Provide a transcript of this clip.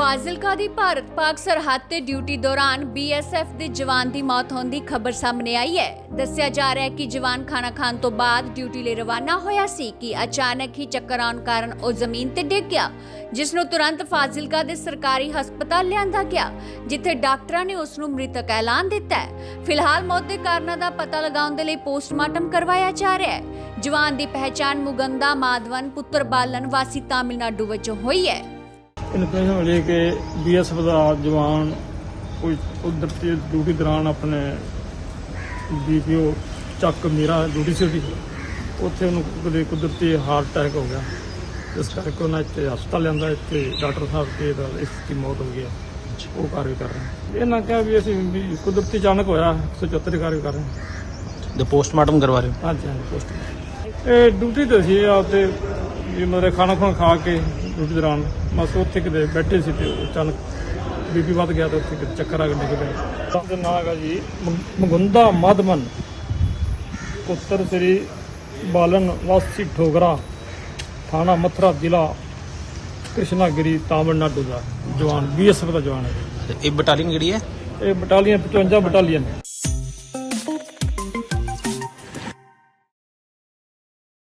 ਫਾਜ਼ਿਲਕਾ ਦੀ ਭਾਰਤ ਪਾਕ ਸਰਹੱਦ ਤੇ ਡਿਊਟੀ ਦੌਰਾਨ ਬੀਐਸਐਫ ਦੇ ਜਵਾਨ ਦੀ ਮੌਤ ਹੋਣ ਦੀ ਖਬਰ ਸਾਹਮਣੇ ਆਈ ਹੈ। ਦੱਸਿਆ ਜਾ ਰਿਹਾ ਹੈ ਕਿ ਜਵਾਨ ਖਾਣਾ ਖਾਣ ਤੋਂ ਬਾਅਦ ਡਿਊਟੀ ਲਈ ਰਵਾਨਾ ਹੋਇਆ ਸੀ ਕਿ ਅਚਾਨਕ ਹੀ ਚੱਕਰ ਆਉਣ ਕਾਰਨ ਉਹ ਜ਼ਮੀਨ ਤੇ ਡਿੱਗ ਗਿਆ, ਜਿਸ ਨੂੰ ਤੁਰੰਤ ਫਾਜ਼ਿਲਕਾ ਦੇ ਸਰਕਾਰੀ ਹਸਪਤਾਲ ਲਿਆਂਦਾ ਗਿਆ, ਜਿੱਥੇ ਡਾਕਟਰਾਂ ਨੇ ਉਸ ਨੂੰ ਮ੍ਰਿਤਕ ਐਲਾਨ ਦਿੱਤਾ ਹੈ। ਫਿਲਹਾਲ ਮੌਤ ਦੇ ਕਾਰਨਾਂ ਦਾ ਪਤਾ ਲਗਾਉਣ ਦੇ ਲਈ ਪੋਸਟਮਾਰਟਮ ਕਰਵਾਇਆ ਜਾ ਰਿਹਾ ਹੈ। ਜਵਾਨ ਦੀ ਪਹਿਚਾਣ ਮੁਗੰਦਾ ਮਾਧਵਨ ਪੁੱਤਰ ਬਾਲਨ ਵਾਸੀ ਤਾਮਿਲਨਾਡੂ ਵਜੋਂ ਹੋਈ ਹੈ। ਇਨਫੋਰਮੇਸ਼ਨ ਮਿਲੀ ਕਿ ਬੀਐਸਐਫ ਦਾ ਜਵਾਨ ਕੋਈ ਉਧਰ ਤੇ ਡਿਊਟੀ ਦੌਰਾਨ ਆਪਣੇ ਬੀਪੀਓ ਚੱਕ ਮੇਰਾ ਡਿਊਟੀ ਸੀ ਉਹਦੀ। ਉੱਥੇ ਉਹਨੂੰ ਕਦੇ ਕੁਦਰਤੀ ਹਾਰਟ ਅਟੈਕ ਹੋ ਗਿਆ। ਇਸ ਕਰਕੇ ਉਹਨਾਂ ਇੱਥੇ ਹਸਪਤਾਲ ਲਿਆਂਦਾ ਇੱਥੇ ਡਾਕਟਰ ਸਾਹਿਬ ਦਾ ਇਸ ਦੀ ਮੌਤ ਹੋ ਗਈ ਹੈ। ਉਹ ਕਾਰਵਾਈ ਕਰ ਰਹੇ ਇਹਨਾਂ ਕਿਹਾ ਵੀ ਅਸੀਂ ਵੀ ਕੁਦਰਤੀ ਅਚਾਨਕ ਹੋਇਆ 174 ਦੀ ਕਾਰਵਾਈ ਕਰ ਰਹੇ ਹਾਂ ਦੇ ਪੋਸਟਮਾਰਟਮ ਕਰਵਾ ਰਹੇ ਹੋ? ਹਾਂਜੀ ਹਾਂਜੀ ਪੋਸਟ ਇਹ ਡਿਊਟੀ ਤੇ ਸੀ ਆਪਦੇ ਵੀ ਮੇਰੇ ਖਾਣਾ ਖਾਣਾ ਖਾ ਕੇ ਡਿਊਟੀ ਦੌਰਾਨ। ਬਸ ਉੱਥੇ ਕਿਤੇ ਬੈਠੇ ਸੀ ਤੇ ਅਚਾਨਕ ਬੀਪੀ ਵੱਧ ਗਿਆ ਤੇ ਉੱਥੇ ਕਿਤੇ ਚੱਕਰ ਆ ਡਿੱਗ ਪਿਆ। ਸਭ ਦਾ ਨਾਮ ਹੈਗਾ ਜੀ ਮ- ਮੁਕੁੰਦਾ ਮਾਧਵਨ ਪੁੱਤਰ ਸ੍ਰੀ ਬਾਲਨ ਵਾਸੀ ਠੋਗਰਾ ਥਾਣਾ ਮਥੁਰਾ ਜ਼ਿਲ੍ਹਾ ਕ੍ਰਿਸ਼ਨਾਗਿਰੀ ਤਾਮਿਲਨਾਡੂ ਦਾ ਜਵਾਨ ਬੀਐਸਐਫ ਦਾ ਜਵਾਨ ਹੈ। ਇਹ ਬਟਾਲੀਅਨ ਕਿਹੜੀ ਹੈ? ਇਹ ਬਟਾਲੀਅਨ 55 ਬਟਾਲੀਅਨ